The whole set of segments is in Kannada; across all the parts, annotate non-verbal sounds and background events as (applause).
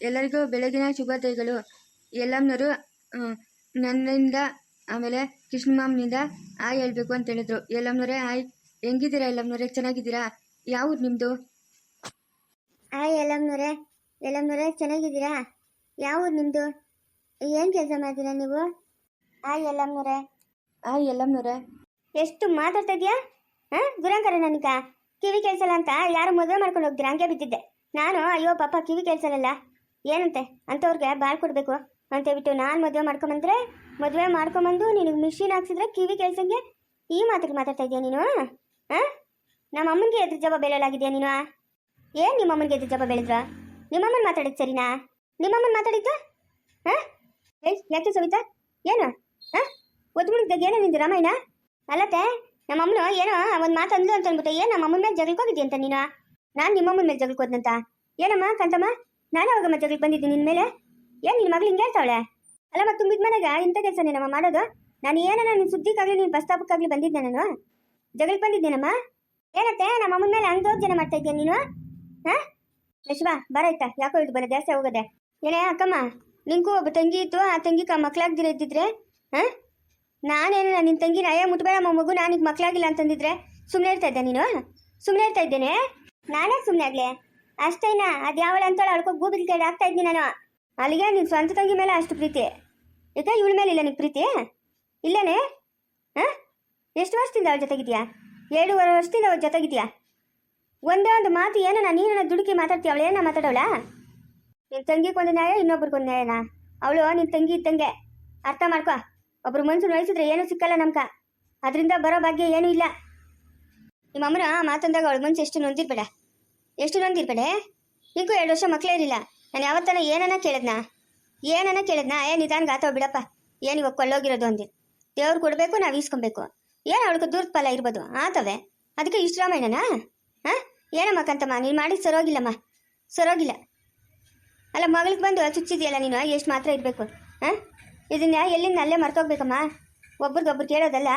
ಎಲ್ಲರಿಗೂ ಬೆಳಗಿನ ಶುಭೋದಯಗಳು. ಎಲ್ಲಮ್ಮನವರು ನನ್ನಿಂದ ಆಮೇಲೆ ಕೃಷ್ಣಮ್ಮನಿಂದ ಆಯ್ ಹೇಳ್ಬೇಕು ಅಂತ ಹೇಳಿದ್ರು. ಎಲ್ಲಮ್ಮನವರೇ ಆಯ್ ಹೆಂಗಿದ್ದೀರಾ ಎಲ್ಲಮ್ಮನವರೇ ಚೆನ್ನಾಗಿದ್ದೀರಾ? ಯಾವ ಊರು ನಿಮ್ಮದು ಆಯ್ ಎಲ್ಲಮ್ಮನವರೇ ಎಲ್ಲಮ್ಮನವರೇ ಚೆನ್ನಾಗಿದ್ದೀರಾ? ಯಾವ ಊರು ನಿಮ್ಮದು ಏನು ಕೆಲಸ ಮಾಡ್ತೀರಾ ನೀವು? ಆಯ್ ಎಲ್ಲಮ್ಮನವರೇ ಆಯ್ ಎಲ್ಲಮ್ಮನವರೇ ಎಷ್ಟು ಮಾತಾಡ್ತಾ ಇದೆಯಾ ಹಾಂ ಗುರಂಕರ ನನಗ. ಕಿವಿ ಕೇಳಿಸಲ್ಲ ಅಂತ ಯಾರು ಮದುವೆ ಮಾಡ್ಕೊಂಡು ಹೋಗ್ತೀರಾ ಹಂಗೆ ಬಿದ್ದಿದ್ದೆ. ನಾನು ಅಯ್ಯೋ ಪಾಪ ಕಿವಿ ಕೇಳಿಸಲ್ಲ ಏನಂತೆ? ಅಂಥವ್ರಿಗೆ ಬಾಳ್ ಕೊಡಬೇಕು ಅಂತೇಳ್ಬಿಟ್ಟು ನಾನು ಮದುವೆ ಮಾಡ್ಕೊಂಬಂದ್ರೆ ಮದುವೆ ಮಾಡ್ಕೊಂಬಂದು ನಿನಗೆ ಮಿಷಿನ್ ಹಾಕ್ಸಿದ್ರೆ ಕಿವಿ ಕೇಳ್ಸಂಗೆ ಈ ಮಾತಿಗೆ ಮಾತಾಡ್ತಾ ಇದೆಯಾ ನೀನು ಹಾಂ ನಮ್ಮ ಅಮ್ಮನಿಗೆ ಎದುರು ಜವಾಬ್ ಬೆಳೆಯಲಾಗಿದೆಯಾ ನೀನು ಏನು ನಿಮ್ಮ ಅಮ್ಮನಿಗೆ ಎದುರು ಜವಾಬ್ ಬೆಳೆದ್ರ ನಿಮ್ಮಮ್ಮನ ಮಾತಾಡಿದ್ದು ಸರಿನಾ? ನಿಮ್ಮಮ್ಮನ ಮಾತಾಡಿದ್ದು? ಹಾಂ ಏಯ್ ಯಾಕೆ ಸವಿತಾ? ಏನು? ಹಾಂ ಒದ್ಮುಳಿದಾಗ ಏನೋ ನಿಂದು ರಾಮಾಯಣ? ಅಲ್ಲತ್ತೆ ನಮ್ಮಮ್ಮನು ಏನೋ ಒಂದು ಮಾತು ಅಂದ್ಲು ಅಂತ ಅಂದ್ಬಿಟ್ಟು ಏನು ನಮ್ಮ ಅಮ್ಮನ ಮೇಲೆ ಅಂತ ನೀನು ನಾನು ನಿಮ್ಮಮ್ಮನ ಮೇಲೆ ಜಗಳಕ್ಕೆ ಹೋದ್ನಂತ? ಏನಮ್ಮ ಕಾಂತಮ್ಮ? ನಾನು ಅವಾಗಮ್ಮ ಜಗಳಕ್ಕೆ ಬಂದಿದ್ದೀನಿ ನಿನ್ನ ಮೇಲೆ. ಏನು ನಿನ್ನ ಮಗಳು ಹಿಂಗೆ ಹೇಳ್ತಾಳೆ ಅಲ್ಲ, ಮತ್ತೆ ತುಂಬಿದ ಮನೆಗೆ ಇಂಥ ಕೆಲಸ ಮಾಡೋದು? ನಾನು ಏನೋ ನಿನ್ನ ಸುದ್ದಿಗಾಗಲಿ, ನೀನು ಪ್ರಸ್ತಾಪಕ್ಕಾಗಲಿ ಬಂದಿದ್ದೆ ನಾನು. ಜಗಳಿಗೆ ಬಂದಿದ್ದೀನಮ್ಮ? ಏನತ್ತೆ, ನಮ್ಮ ಅಮ್ಮನ ಮೇಲೆ ಹಂಗೆ ಜನ ಮಾಡ್ತಾ ಇದ್ದೀಯ ನೀನು? ಹಾಂ? ಯಶವಾ ಬರಾಯ್ತಾ? ಯಾಕೋ ಇದು ಬರೋ ಜಾಸ್ತಿ ಹೋಗೋದೆ ಏನೇ, ಅಕ್ಕಮ್ಮ ನಿಂಗೂ ಒಬ್ಬ ತಂಗಿ ಇತ್ತು. ಆ ತಂಗಿಗೆ ಮಕ್ಕಳಾಗ್ದಿರ ಇದ್ದಿದ್ರೆ? ಹಾಂ? ನಾನೇನು ನಿನ್ನ ತಂಗಿ ಅಯ್ಯ ಮುಟ್ಬೇಡ ಮಗು ನಾನೀಗ ಮಕ್ಕಳಾಗಿಲ್ಲ ಅಂತಂದಿದ್ರೆ ಸುಮ್ಮನೆ ಇರ್ತಾ ಇದ್ದೆ ನೀನು? ಸುಮ್ಮನೆ ಇರ್ತಾ ಇದ್ದೇನೆ? ನಾನೇ ಸುಮ್ಮನೆ ಆಗಲಿ? ಅಷ್ಟೇನ? ಅದು ಯಾವಳ ಅಂತೇಳಿ ಅಳ್ಕೊ ಗೂಬಿಲ್ ಕೈ ಆಗ್ತಾ ಇದ್ದೀನಿ ನಾನು. ಅಲ್ಲಿಗೆ ನಿನ್ನ ಸ್ವಂತ ತಂಗಿ ಮೇಲೆ ಅಷ್ಟು ಪ್ರೀತಿ. ಈಗ ಇವಳ ಮೇಲೆ ಇಲ್ಲ ನಿನ್ ಪ್ರೀತಿ? ಇಲ್ಲನೇ? ಹಾಂ? ಎಷ್ಟು ವರ್ಷದಿಂದ ಅವಳ ಜೊತೆಗಿದ್ಯಾ? ಏಳುವರೆ ವರ್ಷದಿಂದ ಅವಳ ಜೊತೆಗಿದ್ಯಾ? ಒಂದೇ ಒಂದು ಮಾತು ಏನನ ನೀನ ದುಡುಕಿ ಮಾತಾಡ್ತೀಯ ಅವಳು ಏನೋ ಮಾತಾಡೋಳ ನಿನ್ನ ತಂಗಿಗೆ ಒಂದು ನ್ಯಾಯ ಇನ್ನೊಬ್ರಿಗೊಂದು ನ್ಯಾಯನ? ಅವಳು ನಿನ್ನ ತಂಗಿ ಇದ್ದಂಗೆ. ಅರ್ಥ ಮಾಡ್ಕೊ. ಒಬ್ರು ಮನ್ಸು ನೋಯಿಸಿದ್ರೆ ಏನೂ ಸಿಕ್ಕಲ್ಲ ನಮ್ಕ ಅದರಿಂದ ಬರೋ ಭಾಗ್ಯ ಏನೂ ಇಲ್ಲ. ನಿಮ್ಮ ಅಮ್ಮನ ಮಾತಂದಾಗ ಅವಳ ಮನ್ಸು ಎಷ್ಟು ನೊಂದಿರ್ಬೇಡ. ಎಷ್ಟು ನೊಂದಿರ್ಬೇಡ ಈಗೂ ಎರಡು ವರ್ಷ ಮಕ್ಕಳೇ ಇರಲಿಲ್ಲ. ನಾನು ಯಾವತ್ತನ ಏನನ್ನ ಕೇಳಿದ್ನ? ಏನನ್ನ ಕೇಳಿದ್ನಾ? ಏ, ನಿಧಾನ ಆತವ ಬಿಡಪ್ಪ. ಏನು ಇವಾಗ ಕೊಳ್ಳೋಗಿರೋದು ಅಂದೆ ದೇವ್ರು ಕೊಡಬೇಕು, ನಾವು ಈಸ್ಕೊಬೇಕು. ಏನು ಅವಳಿಗೆ ದೂರದ ಫಲ ಇರ್ಬೋದು? ಆತವೆ. ಅದಕ್ಕೆ ಇಷ್ಟು ರಾಮಾಯಣನಾ? ಹಾಂ? ಏನಮ್ಮ ಕಂತಮ್ಮ, ನೀನು ಮಾಡಿ ಸರೋಗಿಲ್ಲಮ್ಮ. ಸರೋಗಿಲ್ಲ. ಅಲ್ಲ, ಮಗಳಿಗೆ ಬಂದು ಚುಚ್ಚಿದೆಯಲ್ಲ ನೀನು? ಎಷ್ಟು ಮಾತ್ರ ಇರಬೇಕು. ಹಾಂ? ಇದನ್ನ ಎಲ್ಲಿಂದ ಅಲ್ಲೇ ಮರ್ತೋಗ್ಬೇಕಮ್ಮ ಒಬ್ರಿಗೊಬ್ರು ಕೇಳೋದಲ್ಲ.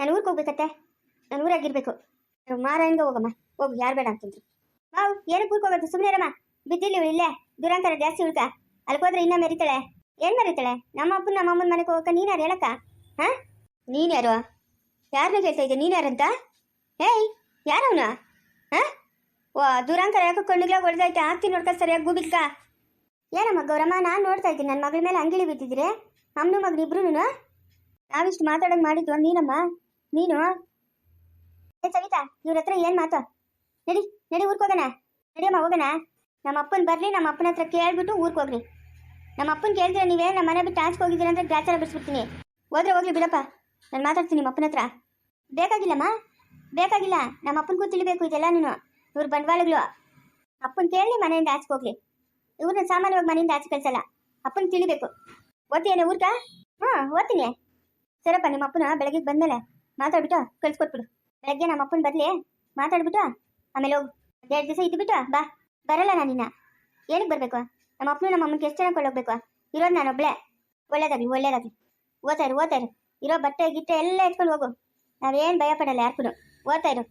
ನಾನು ಊರಿಗೆ ಹೋಗ್ಬೇಕತ್ತೆ. ನಾನು ಊರಾಗಿರ್ಬೇಕು ಮಾರಾಯಣ್ಗೆ ಹೋಗಮ್ಮ. ಹೋಗಿ, ಯಾರು ಬೇಡ ಅಂತಂದ್ರು. ಮಾವು ಏನಕ್ಕೆ ಸುಮ್ನೆ ಸುಮ್ಮನೆ ಬಿದ್ದಿಲ್ಲ ಇಲ್ಲೇ. ದುರಂತರ ಜಾಸ್ತಿ ಉಳ್ಕ ಅಲ್ಕೋದ್ರೆ ಇನ್ನ ಮೆರಿತಾಳೆ. ಏನು ಮರಿತಾಳೆ? ನಮ್ಮ ಅಪ್ಪನ ನಮ್ಮ ಅಮ್ಮನ ಮನೆಗೆ ಹೋಗಕ್ಕ ನೀನು ಯಾರು ಹೇಳಕ್ಕ? ಹಾಂ? ನೀನು ಯಾರು? ಯಾರನ್ನ ಕೇಳ್ತಾ ಇದ್ದೆ ನೀನು ಯಾರಂತ? ಏಯ್, ಯಾರವನ? ಹಾಂ? ಓ ದುರಂಕರ ಯಾಕೋ ಕಣ್ಣಿಗ್ಲಾಗ ಹೊಡೆದೈತೆ ಹಾಕ್ತೀನಿ ನೋಡ್ಕ ಸರಿಯಾಗಿ ಗೂಬಿಲ್ಕ ಏನಮ್ಮ ಗೌರಮ್ಮ? ನಾನು ನೋಡ್ತಾ ಇದ್ದೀನಿ. ನನ್ನ ಮಗಳ ಮೇಲೆ ಅಂಗಿಳಿ ಬಿದ್ದಿದ್ರೆ ಅಮ್ಮನ ಮಗನ ಇಬ್ರು ನಾವಿಷ್ಟು ಮಾತಾಡೋದು ಮಾಡಿದ್ವ ನೀನಮ್ಮ? ನೀನು? ಏ, ಸವಿತಾ, ಇವ್ರ ಹತ್ರ ಏನು ಮಾತು? ನಡಿ ನಡಿ ಊರ್ಕ ಹೋಗೋಣ. ನಡಿಯಮ್ಮ ಹೋಗೋಣ. ನಮ್ಮ ಅಪ್ಪನ ಬರಲಿ, ನಮ್ಮ ಅಪ್ಪನ ಹತ್ರ ಕೇಳ್ಬಿಟ್ಟು ಊರ್ಕ ಹೋಗ್ರಿ. ನಮ್ಮ ಅಪ್ಪನ ಕೇಳಿದ್ರೆ ನೀವೇ ನಮ್ಮ ಮನೆ ಬಿಟ್ಟು ಆಚೆ ಹೋಗಿದ್ದೀರ ಅಂದ್ರೆ ಗ್ರಾಚಾರ ಬಿಡಿಸ್ಬಿಡ್ತೀನಿ. ಹೋದ್ರೆ ಹೋಗ್ಲಿ ಬಿಡಪ್ಪ. ನಾನು ಮಾತಾಡ್ತೀನಿ ನಿಮ್ಮ ಅಪ್ಪನ ಹತ್ರ. ಬೇಕಾಗಿಲ್ಲಮ್ಮ. ಬೇಕಾಗಿಲ್ಲ. ನಮ್ಮ ಅಪ್ಪನಿಗೂ ತಿಳಿಬೇಕು ಇದೆಲ್ಲ ನೀನು. ಇವ್ರ ಬಂಡವಾಳಗಳು. ಅಪ್ಪನ ಕೇಳಿ ಮನೆಯಿಂದ ಆಚೆ ಹೋಗ್ಲಿ. ಇವ್ರನ್ನ ಸಾಮಾನ್ಯವಾಗಿ ಮನೆಯಿಂದ ಆಚೆ ಕಳ್ಸಲ್ಲ. ಅಪ್ಪನ ತಿಳಿಬೇಕು. ಓದ್ತೀಯನೇ ಊರ್ಗ? ಹ್ಞೂ, ಓದ್ತೀನಿ. ಸರಪ್ಪ, ನಿಮ್ಮ ಅಪ್ಪನ ಬೆಳಗ್ಗೆ ಬಂದಮೇಲೆ ಮಾತಾಡ್ಬಿಟ್ಟು ಕಳ್ಸ್ಕೊಟ್ಬಿಡು. ಬೆಳಗ್ಗೆ ನಮ್ಮ ಅಪ್ಪನ ಬರಲಿ, ಮಾತಾಡ್ಬಿಟ್ಟು ಆಮೇಲೆ ಹೋಗು. ಎರಡು ದಿವಸ ಇದ್ದು ಬಿಟ್ಟು ಬಾ. ಬರಲ್ಲ ನಾನಿನ್ನ ಏನಕ್ಕೆ ಬರಬೇಕು? ನಮ್ಮ ಅಪ್ಪನು ನಮ್ಮ ಅಮ್ಮನಿಗೆ ಎಷ್ಟು ಚೆನ್ನಾಗಿ ಕೊಳ್ಳೋಗ್ಬೇಕು ಇರೋದು ನಾನು ಒಬ್ಳೆ. ಒಳ್ಳೇದಾಗ್ಲಿ ಒಳ್ಳೇದಾಗ್ಲಿ. ಓದ್ತಾ ಇರು ಓದ್ತಾ ಇರು. ಇರೋ ಬಟ್ಟೆ, ಗಿಟ್ಟೆ ಎಲ್ಲ ಎತ್ಕೊಂಡು ಹೋಗು. ನಾವೇನು ಭಯ ಪಡಲ್ಲ ಯಾರ್ಗೂ ಓದ್ತಾ ಇರು.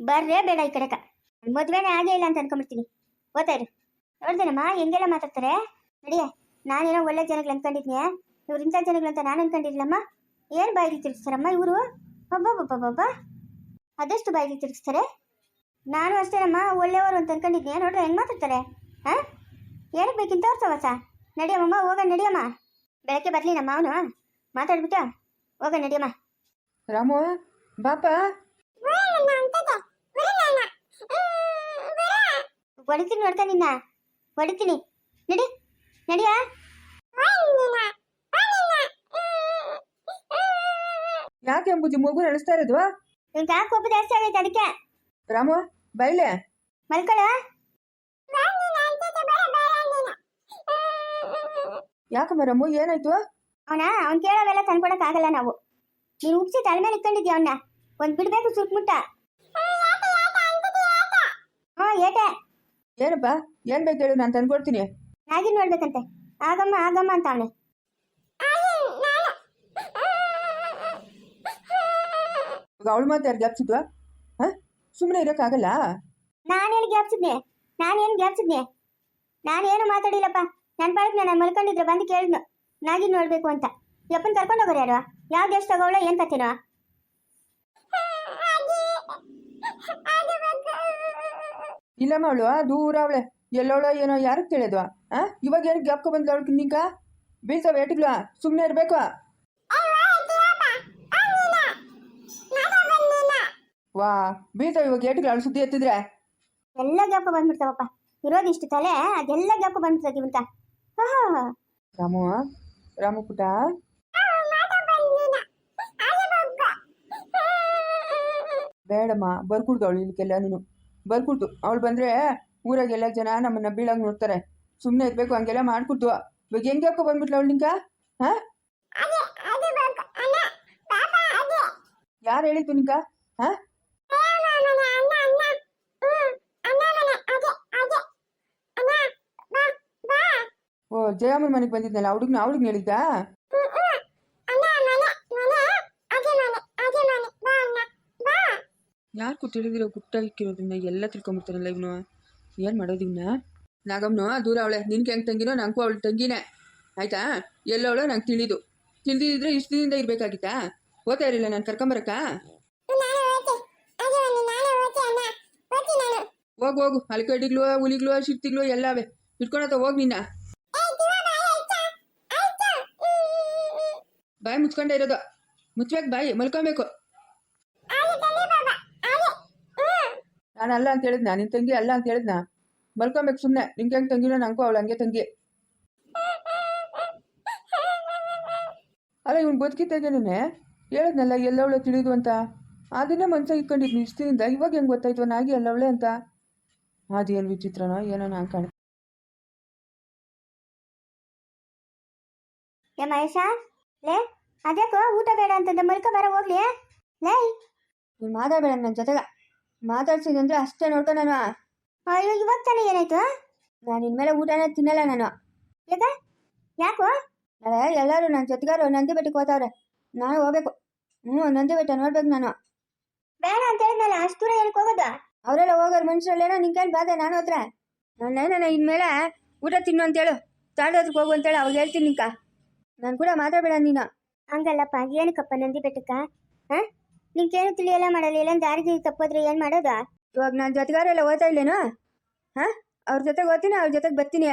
ಬರ್ರೇ ಬೇಡ ಈ ಕಡೆಕ. ಮದುವೆನೇ ಆಗೇ ಇಲ್ಲ ಅಂತ ಅನ್ಕೊಂಡ್ಬಿಡ್ತೀನಿ. ಓದ್ತಾ ಇರು. ನೋಡ್ದೇನಮ್ಮ ಹೆಂಗೆಲ್ಲ ಮಾತಾಡ್ತಾರೆ? ನಡಿಯ, ನಾನೇನೋ ಒಳ್ಳೆ ಜನಗಳು ಅನ್ಕೊಂಡಿದ್ನೆ. ಇವ್ರು ಇಂಥ ಜನಗಳು ಅಂತ ನಾನು ಅನ್ಕೊಂಡಿರ್ಲಮ್ಮ ಏನು ಬಾಯಿಗೆ ತಿರುಗಿಸ್ತಾರಮ್ಮ ಇವರು? ಒಬ್ಬೊಬ್ಬೊಬ್ಬೊಬ್ಬ ಅದೆಷ್ಟು ಬಾಯಿಗೆ ತಿರುಗಿಸ್ತಾರೆ? ನಾನು ಅಷ್ಟೇನಮ್ಮ ಒಳ್ಳೆಯವರು ಅಂತ ಅನ್ಕೊಂಡಿದ್ನೆ. ನೋಡ್ರೆ ಹೆಂಗೆ ಮಾತಾಡ್ತಾರೆ. ಹಾಂ? ಏನಕ್ಕೆ ಬೇಕಿಂತ ಅವ್ರ ನಡಿಯಮ್ಮ ಹೋಗ ನಡಿಯಮ್ಮ. ಬೆಳಗ್ಗೆ ಬರಲಿ ನಮ್ಮ ಅವನು ಮಾತಾಡ್ಬಿಟ್ಟು. ಹೋಗ ನಡಿಯಮ್ಮ. ರಾಮು ಬಾಪ. ಹೊಡಿತೀನಿ ನೋಡ್ತಾ ನಿನ್ನ. ಹೊಡಿತೀನಿ. ನಡಿ. ನಡಿಯ? ಯಾಕೆ ಎಂಬುದು ಮಗು ನಡೆಸ್ತಾ ಇರೋದು? ನಿಂಗೆ ಯಾಕೆ ಕೋಪ ಜಾಸ್ತಿ ಆಗೈತೆ ಅದಕ್ಕೆ? ರಾಮು ಬೈಲೆ? ಮಲ್ಕೊಳ? ಯಾಕಮ್ಮ ರಾಮು ಏನಾಯ್ತು? ಅವನ ಅವ್ನು ಕೇಳೋವೆಲ್ಲ ತಂದ್ಕೊಡಕ್ ಆಗಲ್ಲ ನಾವು. ನೀನು ಉಪ್ಸಿ ತಲೆ ಮೇಲೆ ಇಟ್ಕೊಂಡಿದ್ಯ ಅವನ್ನ ಒಂದ್ ಬಿಡ್ಬೇಕು ಸುಟ್ಮುಟ್ಟ ಹಾ ಏಟೆ. ಏನಪ್ಪ ಏನ್ ಬೇಕು ಹೇಳು ನಾನು ತಂದ್ಕೊಡ್ತೀನಿ. ನಾಗಿನ್ ನೋಡ್ಬೇಕಂತೆ. ಆಗಮ್ಮ ಆಗಮ್ಮ ಅಂತ ಅವನೆ. ಅವಳು ಮಾತು ಯಾರು ಗ್ಯಾಪ್ಸಿದ್ವಾ? ಹಾಂ ಸುಮ್ಮನೆ ಇರೋಕ್ಕಾಗಲ್ಲ? ನಾನೇನು ಗ್ಯಾಪ್ಸಿದ್ನೆ ನಾನೇನು ಗ್ಯಾಪ್ಸಿದ್ನೆ ನಾನೇನು ಮಾತಾಡಿಲ್ಲಪ್ಪ. ನನ್ನ ಪಾಡಕ್ಕೆ ನಾನು ಮಲ್ಕೊಂಡಿದ್ರೆ ಬಂದು ಕೇಳಿದ್ನು. ನಾಗಿನ್ ನೋಡ್ಬೇಕು ಅಂತ. ಯಪ್ಪನ್ ಕರ್ಕೊಂಡು ಹೋಗೋರು ಯಾರು? ಯಾವ ದೇಶ ತಗೋಳ ಏನ್ ಕತ್ತಿನೋ ಇಲ್ಲಮ್ಮ ಅವಳು ದೂರ ಅವಳೆ. ಎಲ್ಲೋಳೋ ಏನೋ ಯಾರಿಗೆ ಕೇಳಿದ್ವಾ ಆ? ಇವಾಗ ಏನು ಗ್ಯಾಪ್ಕೊ ಬಂದ್ಲು ಅವಳಿಗೆ ನಿಂಕ ಬೀಳ್ತಾವೆ ಏಟಿಗ್ಲ ಸುಮ್ಮನೆ ಇರಬೇಕು. ವಾ ಬೀಳ್ತಾವೆ ಇವಾಗ ಗೇಟ್ಗಳು ಅವಳು ಸುದ್ದಿ ಎತ್ತಿದ್ರೆ? ಎಲ್ಲ ಗ್ಯಾಪ್ ಬಂದ್ಬಿಡ್ತಾವಪ್ಪ. ಇರೋದು ಇಷ್ಟು ತಲೆ ಅದೆಲ್ಲ ಗ್ಯಾಪ್ ಬಂದ್ಬಿಡ್ತದೆ ಇವಂತ ರಾಮು ರಾಮು ಪುಟ. ಬೇಡಮ್ಮ ಬರ್ಕುಡ್ದು ಅವಳು ಇಲ್ಲಿಗೆಲ್ಲ ನೀನು ಬರ್ಕುಡ್ದು. ಅವಳು ಬಂದರೆ ಊರಾಗೆಲ್ಲ ಜನ ನಮ್ಮನ್ನ ಬೀಳಂಗ್ ನೋಡ್ತಾರೆ. ಸುಮ್ಮನೆ ಇರಬೇಕು ಹಂಗೆಲ್ಲ ಮಾಡ್ಕೊಡ್ತು ಇವಾಗ ಹೆಂಗೆ ಜ್ಞಾಪಕ ಬಂದ್ಬಿಟ್ಲ ಅವಳು ನಿಂಕ ಹಾಂ? ಯಾರು ಹೇಳಿದ್ದು ನಿಂಕ ಹಾಂ? ಜಯಮ್ಮನ ಮನೆಗೆ ಬಂದಿದ್ನಲ್ಲ ಹುಡುಗನ ಅವಳಿಗೆ ಹೇಳಿದ್ದ? ಯಾರು ತಿಳಿದಿರೋ ಗುಟ್ಟಾಗಿಕ್ಕಿರೋದನ್ನ ಎಲ್ಲ ತಿಳ್ಕೊಂಬಿಡ್ತಾನಲ್ಲ ಇವನು? ಏನು ಮಾಡೋದು ಇವನ್ನ ನಾಗಮ್ಮನು ದೂರ ಅವಳೆ. ನಿನ್ಗೆ ಹೆಂಗೆ ತಂಗಿನೋ ನಂಗೂ ಅವಳು ತಂಗಿನೇ. ಆಯ್ತಾ? ಎಲ್ಲವಳು ನಂಗೆ ತಿಳಿದು ತಿಳಿದಿದ್ರೆ ಇಷ್ಟು ದಿನದಿಂದ ಇರಬೇಕಾಗಿತ್ತಾ? ಓದ್ತಾ ಇರಲಿಲ್ಲ ನಾನು ಕರ್ಕೊಂಬರಕ್ಕ ಹೋಗು ಹೋಗು. ಅಲ್ಕಡಿಗ್ಲು ಹುಲಿಗ್ಲು ಶಿರ್ತಿಗ್ಲು ಎಲ್ಲವೇ. ಇಟ್ಕೊಳತ್ತ ಹೋಗಿ ನಿನ್ನ. ಬಾಯಿ ಮುಚ್ಕೊಂಡೇ ಇರೋದು. ಮುಚ್ಚಬೇಕು ಬಾಯಿ, ಮಲ್ಕೊಬೇಕು. ನಾನು ಅಲ್ಲ ಅಂತ ಹೇಳಿದ್ನ? ನಿನ್ ತಂಗಿ ಅಲ್ಲ ಅಂತ ಹೇಳಿದ್ನ? ಮಲ್ಕೊಬೇಕು ಸುಮ್ಮನೆ ನಿಂಗೆ ಹೆಂಗೆ ತಂಗಿನೋ ನಂಗೂ ಅವಳು ಹಂಗೆ ತಂಗಿ. ಅಲ್ಲ, ಇವ್ನು ಬದುಕಿದ್ದಾಗೇನೆ ಹೇಳಿದ್ನಲ್ಲ, ಎಲ್ಲವಳೆ ತಿಳಿದು ಅಂತ. ಅದನ್ನೇ ಮನ್ಸಾಗಿ ಇಟ್ಕೊಂಡಿದ್ನು ಇಷ್ಟಿನಿಂದ ಇವಾಗ ಹೆಂಗೆ ಗೊತ್ತಾಯ್ತು? ನಾಗಿ ಎಲ್ಲವಳೆ ಅಂತ. ಅದೇನು ವಿಚಿತ್ರನೋ ಏನೋ ನಾನು ಕಾಣ ಮಹೇಶ? ಲೇ? ಅದ್ಯಾಕೋ ಊಟ ಬೇಡ ಅಂತಂದ ಮಲ್ಕ ಬರ ಹೋಗ್ಲಿ ಲೇ ನೀನು ಮಾತಾಡಬೇಡ ನನ್ನ ಜೊತೆಗ. ಮಾತಾಡ್ಸಿದ್ದಂದರೆ ಅಷ್ಟೇ ನೋಡ್ಕೊ ನಾನು. ಅಯ್ಯೋ ಇವಾಗ ತಾನೇ ಏನಾಯ್ತು? ನಾನು ಇನ್ಮೇಲೆ ಊಟನೇ ತಿನ್ನಲ್ಲ ನಾನು. ಯಾಕ? ಯಾಕೋ ಎಲ್ಲರೂ ನನ್ನ ಜೊತೆಗಾರು ನಂದಿ ಬೆಟ್ಟಕ್ಕೆ ಹೋಗ್ತಾವ್ರೆ. ನಾನು ಹೋಗ್ಬೇಕು. ಹ್ಞೂ ನಂದಿ ಬೆಟ್ಟ ನೋಡ್ಬೇಕು ನಾನು. ಬೇಡ ಅಂತ ಹೇಳಿದ್ನಲ್ಲ ಅಷ್ಟು ದೂರ ಹೇಳಕ್ ಹೋಗೋದು? ಅವರೆಲ್ಲ ಹೋಗೋರು ಮನುಷ್ಯರಲ್ಲೇನೋ ನಿಂಕೇನು ಬಾಧೆ ನಾನು ಹತ್ರ ನಾನು ಇನ್ಮೇಲೆ ಊಟ ತಿನ್ನು ಅಂತೇಳು ತಾಂಡ ಹತ್ರಕ್ಕೆ ಹೋಗು ಅಂತೇಳು ಅವಾಗ ಹೇಳ್ತೀನಿ ನಿಂಕ. ನಾನು ಕೂಡ ಮಾತಾಡಬೇಡ ನೀನು. ಹಂಗಲ್ಲಪ್ಪ ಏನಕ್ಕಪ್ಪ ನಂದಿ ಬೆಟ್ಟಕ್ಕ? ಹಾ? ನಿಂಗೇನು ತಿಳಿಯಲ್ಲ ಮಾಡಲ್ಲ ಇಲ್ಲ ದಾರಿಗೆ ತಪ್ಪೋದ್ರೆ ಏನು ಮಾಡೋದ? ಇವಾಗ ನನ್ನ ಜೊತೆಗಾರೆಲ್ಲ ಓದ್ತಾ ಇಲ್ಲೇನು? ಹಾಂ? ಅವ್ರ ಜೊತೆಗೆ ಓದ್ತೀನಿ ಅವ್ರ ಜೊತೆಗೆ ಬರ್ತೀನಿ.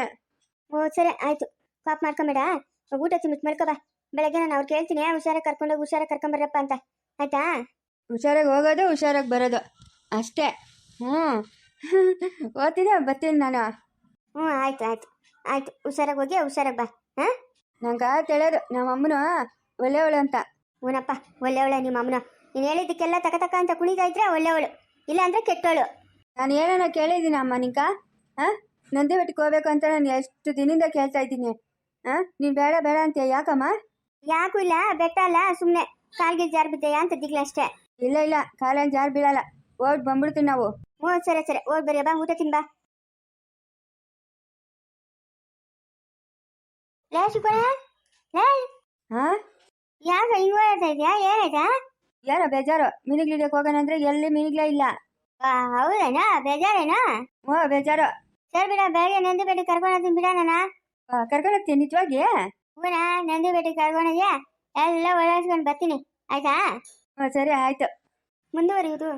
ಓ ಸರಿ ಆಯ್ತು. ಕಾಪ್ ಮಾಡ್ಕೊಂಬೇಡ. ಊಟ ತಿನ್ಬಿಟ್ಟು ಮಲ್ಕೋ ಬಾ. ಬೆಳಗ್ಗೆ ನಾನು ಅವ್ರು ಕೇಳ್ತೀನಿ ಹುಷಾರಾಗಿ ಕರ್ಕೊಂಡೋಗಿ ಹುಷಾರಾಗಿ ಕರ್ಕೊಂಬರಪ್ಪ ಅಂತ. ಆಯ್ತಾ? ಹುಷಾರಾಗಿ ಹೋಗೋದು ಹುಷಾರಾಗಿ ಬರೋದು. ಅಷ್ಟೇ. ಹ್ಞೂ (laughs) ಓದ್ತೀನಿ ಬರ್ತೀನಿ ನಾನು. ಹ್ಞೂ ಆಯ್ತು ಆಯ್ತು. ಆಯ್ತು. ಹುಷಾರಾಗಿ ಹೋಗಿ ಹುಷಾರಾಗಿ ಬಾ. ಹಾಂ? ನಂಗೆ ತಿಳಿಯೋದು ನಮ್ಮ ಅಮ್ಮನು ಒಳ್ಳೆಯವಳು ಅಂತ. ಹ್ಞೂನಪ್ಪ ಒಳ್ಳೆಯವಳೆ ನಿಮ್ಮ ಅಮ್ಮನ. ನೀನು ಹೇಳಿದ್ದಕ್ಕೆಲ್ಲ ತಕ ತಕ ಅಂತ ಕುಣಿತಾ ಇದ್ರೆ ಒಳ್ಳೆಯವಳು. ಇಲ್ಲ ಅಂದ್ರೆ ಕೆಟ್ಟವಳು. ನಾನು ಏನೋ ಕೇಳಿದ್ದೀನಿ ಅಮ್ಮ ನಿಂಕ? ಹಾಂ ನಂದಿ ಬೆಟ್ಟಕ್ಕೆ ಹೋಗ್ಬೇಕು ಅಂತ ನಾನು ಎಷ್ಟು ದಿನದಿಂದ ಕೇಳ್ತಾ ಇದ್ದೀನಿ. ಹಾಂ ನೀನು ಬೇಡ ಬೇಡ ಅಂತೀಯ ಯಾಕಮ್ಮ? ಯಾಕೂ ಇಲ್ಲ ಬೆಟ್ಟ ಅಲ್ಲ ಸುಮ್ಮನೆ ಕಾಲ್ಗೆ ಜಾರ್ ಬಿದ್ದೆಯಾ ಅಂತ ದಿಗ್ಲ ಅಷ್ಟೇ. ಇಲ್ಲ ಇಲ್ಲ ಕಾಲಲ್ಲಿ ಜಾರು ಬೀಳಲ್ಲ. ಓಡ್ ಬಂದ್ಬಿಡ್ತೀವಿ ನಾವು. ಹ್ಞೂ ಸರಿ ಸರಿ. ಓಡ್ ಬರೀ ಬಾ ಊಟ ತಿನ್ ಬಾ. ಲೇ ಶಿಕೋಣ ಲೇ. ಹಾಂ ಯಾಕ ಹಿಂಗ್ ಓಡಾಡ್ತಾ ಇದೆಯಾ? ಏನಾಯ್ತಾ ಯಾರೋ ಬೇಜಾರು. ಮೀನುಗಳಿಡಕ್ಕೆ ಹೋಗೋಣ ಅಂದ್ರೆ ಎಲ್ಲಿ ಮೀನುಗಳೇ ಇಲ್ಲ. ಆ, ಹೌದೇನಾ? ಬೇಜಾರೇನಾ? ಓ ಬೇಜಾರು. ಸರಿ ಬಿಡ ಬೆಳಗ್ಗೆ ನಂದಿ ಬೆಟ್ಟಿಗೆ ಕರ್ಕೊಂಡು ಹೋಗ್ತೀನಿ ಬಿಡ ನಾನ. ಕರ್ಕೊಂಡೋಗ್ತೀನಿ ನಿಜವಾಗಿ? ಹೂನ ನಂದಿ ಬೆಟ್ಟಿಗೆ ಕರ್ಕೊಂಡೋಗ್ಯಾ ಎಲ್ಲ ಓಡಾಡ್ಸ್ಕೊಂಡು ಬರ್ತೀನಿ. ಆಯ್ತಾ? ಹ್ಞೂ ಸರಿ ಆಯ್ತು. ಮುಂದುವರಿಯುವುದು